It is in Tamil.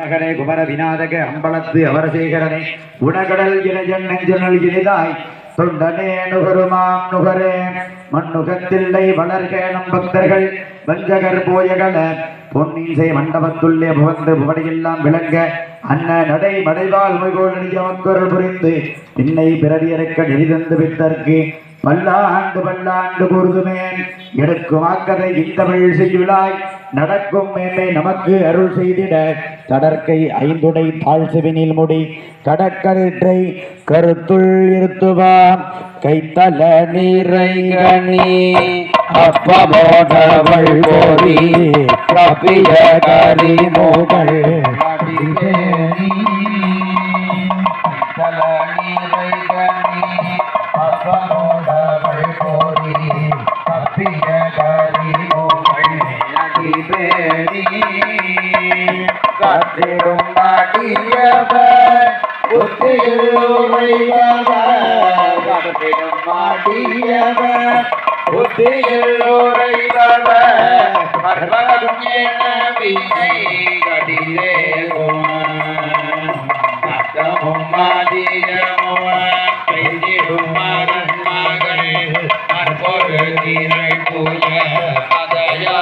நகரே குமர விநாதக அம்பலத்து அவரசேகரனே உணகடல் இணையன் நெஞ்சனல் இனிதாய். தொண்டனே நுகருமாம் நுகரே. மண்ணுகத்தில்லை வளர்க நம் பக்தர்கள். வஞ்சகர் போயகல. பொன்னீசை மண்டபத்துள்ளே புகழ்ந்து புகடையெல்லாம் விளங்க அன்ன நடை மடைவால் முகோல் நெடிய புரிந்து பின்னை பிறவியறுக்க நெறிதந்து வித்தற்கு பல்லாண்டு பல்லாண்டு கூறுதுமேன். எடுக்கும் ஆக்கதை இந்தமிழ் செய்யுளாய். நடக்கும் மேன்மை நமக்கு அருள் செய்திட கடற்கை ஐந்துடை தாழ் சிவினில் முடி. கடற்கரிற்றை கருத்துள் இருத்துவாம். கைத்தல நீரை கணி போரி கப்பிய கரிமோகள் காத்திடும் மாட்டியவர் புத்தியில் உரைபவர் காத்திடும் மாட்டியவர் புத்தியுரை தவ மர்மரும் என வினை கடிலே அத்தமும் மாதிரமும் பெய்திடும் மரன் மகள் அற்பொரு திரை புய பதையா